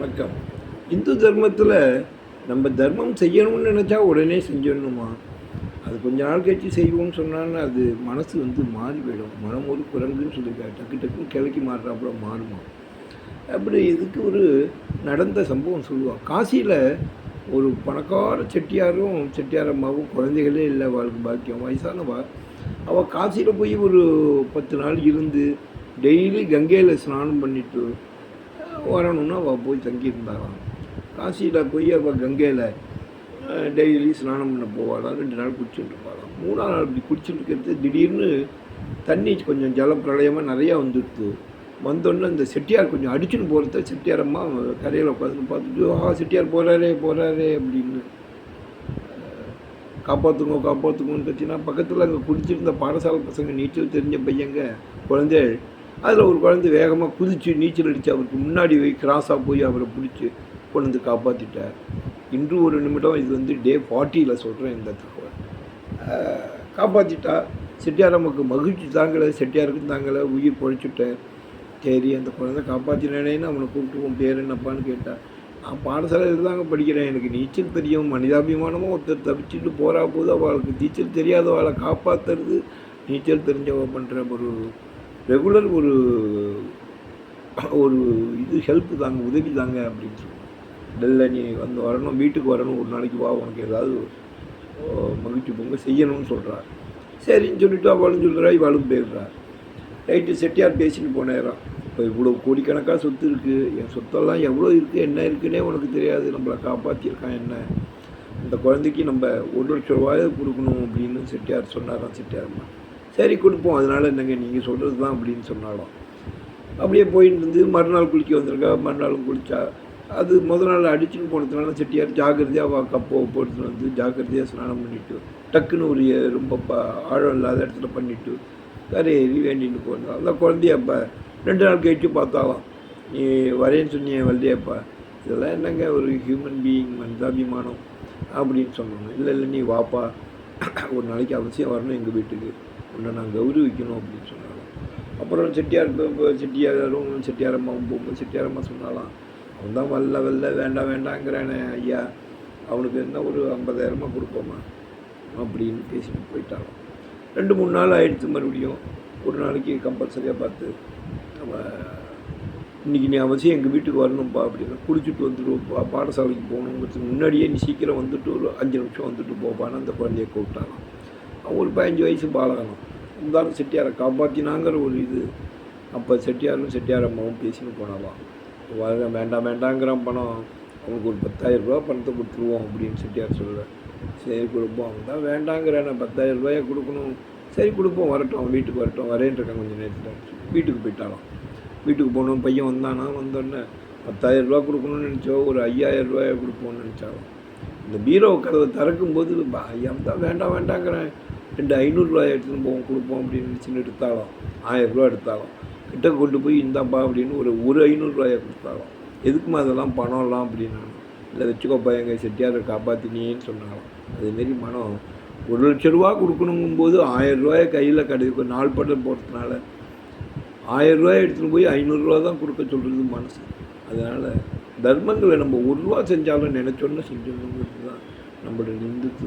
வணக்கம். இந்து தர்மத்தில் நம்ம தர்மம் செய்யணும்னு நினச்சா உடனே செஞ்சிடணுமா? அது கொஞ்ச நாள் கழிச்சு செய்வோம்னு சொன்னான்னு அது மனசு வந்து மாறி போயிடும் மனம் ஒரு குரங்குன்னு சொல்லியிருக்காரு. டக்கு டக்குன்னு கிழக்கி மாறுறாப்புல மாறுமா? அப்படி இதுக்கு ஒரு நடந்த சம்பவம் சொல்லுவாள் காசியில் ஒரு பணக்கார செட்டியாரும் செட்டியார் அம்மாவும் குழந்தைகளே இல்லை அவளுக்கு பாக்கியம். வயசானவா? அவள் காசியில் போய் ஒரு பத்து நாள் இருந்து டெய்லி கங்கையில் ஸ்நானம் பண்ணிட்டு வரணும்னா அவள் போய் தங்கியிருந்தாளாம் காசியில் போய் அவள் கங்கையில் டெய்லி ஸ்நானம் பண்ண போவாளாம் ரெண்டு நாள் குடிச்சுட்டு இருப்பாளாம் மூணாவது நாள் இப்படி குடிச்சுட்டு இருக்கிறது திடீர்னு தண்ணி கொஞ்சம் ஜலப்பிரளயமாக நிறையா வந்துடுது வந்தோடனே இந்த செட்டியார் கொஞ்சம் அடிச்சுன்னு போகிறத செட்டியார் அம்மா கரையில் உட்காந்து பார்த்துட்டு ஆ செட்டியார் போகிறாரே போகிறாரே அப்படின்னு. காப்பாற்றுங்க காப்பாற்றுங்கன்னு கட்சினா பக்கத்தில் அங்கே குடிச்சிருந்த பாடசாலை பசங்க நீச்சல் தெரிஞ்ச பையங்க குழந்தைகள் அதில் ஒரு குழந்தை வேகமாக குதித்து நீச்சல் அடித்து அவருக்கு முன்னாடி போய் கிராஸாக போய் அவரை பிடிச்சி கொண்டு வந்து காப்பாற்றிட்டார் இன்று ஒரு நிமிடம் இது வந்து டே ஃபார்ட்டியில் சொல்கிறேன் இந்த தகவல். காப்பாற்றிட்டா செட்டியார் நமக்கு மகிழ்ச்சி தாங்கலை செட்டியாருக்கும் தாங்கலை உயிர் பொழைச்சிட்டேன் சரி அந்த குழந்தை காப்பாற்றினேன்னு அவனை கூப்பிட்டு உன் பேர் என்னப்பான்னு கேட்டான் நான் பாடசாலையில் தாங்க படிக்கிறேன். எனக்கு நீச்சல் தெரியும். மனிதாபிமானமும் ஒருத்தர் தப்பிச்சுட்டு போகிறா போது அவளுக்கு நீச்சல் தெரியாதவளை காப்பாற்றுறது நீச்சல் தெரிஞ்சவ பண்ணுற ஒரு ரெகுலர் ஒரு ஒரு இது ஹெல்ப் தாங்க உதவி தாங்க அப்படின்னு சொல்லி டெல்ல நீ வந்து வரணும் வீட்டுக்கு வரணும் ஒரு நாளைக்கு வா உனக்கு ஏதாவது மகிழ்ச்சி பொங்க செய்யணும்னு சொல்கிறார் சரின்னு சொல்லிட்டு அவளும் சொல்கிறா இவளும் போயிடுறா ரைட்டு செட்டியார் பேசிட்டு போனேறான் இப்போ இவ்வளோ கோடிக்கணக்காக சொத்து இருக்குது என் சொத்தெல்லாம் எவ்வளோ இருக்குது என்ன இருக்குன்னே உனக்கு தெரியாது நம்மளை காப்பாற்றியிருக்கான் என்ன? இந்த குழந்தைக்கு நம்ம ஒரு லட்ச ரூபாயை கொடுக்கணும் அப்படின்னு செட்டியார் சொன்னாராம் செட்டியார்மா சரி கொடுப்போம். அதனால் என்னங்க நீங்கள் சொல்கிறது தான் அப்படின்னு சொன்னாலும். அப்படியே போயிட்டு இருந்து மறுநாள் குளிக்க வந்திருக்கா மறுநாளும் குளித்தா அது முதல் நாள் அடிச்சுன்னு போனதுனால செட்டியார் ஜாக்கிரதையாக வா கப்போ போட்டு வந்து ஜாக்கிரதையாக ஸ்நானம் பண்ணிவிட்டு டக்குன்னு ஒரு ரொம்ப ப ஆழம் இல்லாத இடத்துல பண்ணிவிட்டு கரையேறி வேண்டின்னு போனோம். அந்த குழந்தைய அப்போ ரெண்டு நாள் கழிச்சு பார்த்தாலாம். நீ வரேன்னு சொன்னியே வரலையப்பா இதெல்லாம் என்னங்க ஒரு ஹியூமன் பீயிங் மனிதாபிமானம் அப்படின்னு சொன்னாங்க இல்லை இல்லை நீ வாப்பா. ஒரு நாளைக்கு அவசியம் வரணும் எங்கள் வீட்டுக்கு. உன்னை நான் கௌரவிக்கணும் அப்படின்னு சொன்னாங்க அப்புறம் செட்டியார் இப்போ செட்டியாரும் செட்டியார் அம்மாவும் போகும்போது செட்டியார் அம்மா சொன்னாலாம் அவன் தான் வல்ல வரல வேண்டாம் வேண்டாங்கிறானே ஐயா. அவனுக்கு என்ன ஒரு ஐம்பதாயிரமா கொடுப்போமா? அப்படின்னு பேசிட்டு போயிட்டாலும். ரெண்டு மூணு நாள் ஆயிடுச்சு மறுபடியும். ஒரு நாளைக்கு கம்பல்சரியாக பார்த்து நம்ம இன்றைக்கி நீ அவசியம் எங்கள் வீட்டுக்கு வரணும்ப்பா அப்படின்னா குளிச்சுட்டு வந்துடுவோம்ப்பா பாடசாலைக்கு போகணுங்கிறதுக்கு முன்னாடியே நீ சீக்கிரம் வந்துட்டு ஒரு அஞ்சு நிமிஷம் வந்துட்டு போப்பான்னு அந்த குழந்தைய கூப்பிட்டாலாம் அவங்களுக்கு ஒரு பதினஞ்சு வயசு பாலகணும் இருந்தாலும் செட்டியாரை காப்பாற்றினாங்கிற ஒரு இது. அப்போ செட்டியாரும் செட்டியார் அம்மாவும் பேசின்னு போனாலாம் வர வேண்டாம் வேண்டாங்கிறான் பணம் அவனுக்கு ஒரு பத்தாயிரம் ரூபா பணத்தை கொடுத்துருவோம் அப்படின்னு செட்டியார் சொல்கிறேன் சரி கொடுப்போம். அவன் தான் வேண்டாங்கிறான் பத்தாயிரம் ரூபாயை கொடுக்கணும். சரி கொடுப்போம் வரட்டும் அவன் வீட்டுக்கு வரட்டும் வரேன்ருக்கான் கொஞ்சம் நேரத்தில். வீட்டுக்கு போயிட்டாலும். வீட்டுக்கு போனோம் பையன் வந்தானா? வந்தோடனே பத்தாயிரம் ரூபா கொடுக்கணும்னு நினச்சோ? ஒரு ஐயாயிரம் ரூபாயை கொடுப்போம்னு நினச்சாலும். இந்த பீரோ கதவை திறக்கும்போது ஐயா தான் வேண்டாம் வேண்டாங்கிறேன். ரெண்டு ஐநூறுரூவாய் எடுத்துன்னு போவோம் கொடுப்போம் அப்படின்னு நினச்சின்னு எடுத்தாலும் ஆயிரரூவா எடுத்தாலும் கிட்ட கொண்டு போய் இந்தாப்பா அப்படின்னு ஒரு ஒரு ஐநூறுரூவாயை கொடுத்தாலும் எதுக்குமா அதெல்லாம் பணம்லாம் அப்படின்னு இல்லை வச்சுக்கோப்பா எங்கள் செட்டியாரை காப்பாற்றினேன்னு சொன்னாலும். அதேமாரி மனம் ஒரு லட்ச ரூபா கொடுக்கணுங்கும்போது ஆயிரம் ரூபாயை கையில் கிடைக்கும் நாலு பட்டம் போடுறதுனால ஆயிரம் ரூபாய் எடுத்துகிட்டு போய் ஐநூறுரூவா தான் கொடுக்க சொல்கிறது மனசு. அதனால் தர்மங்களை நம்ம ஒரு ரூபா செஞ்சாலும் நினச்சோன்னு செஞ்சிடணுங்கிறது தான் நம்மளோட இந்துத்துவ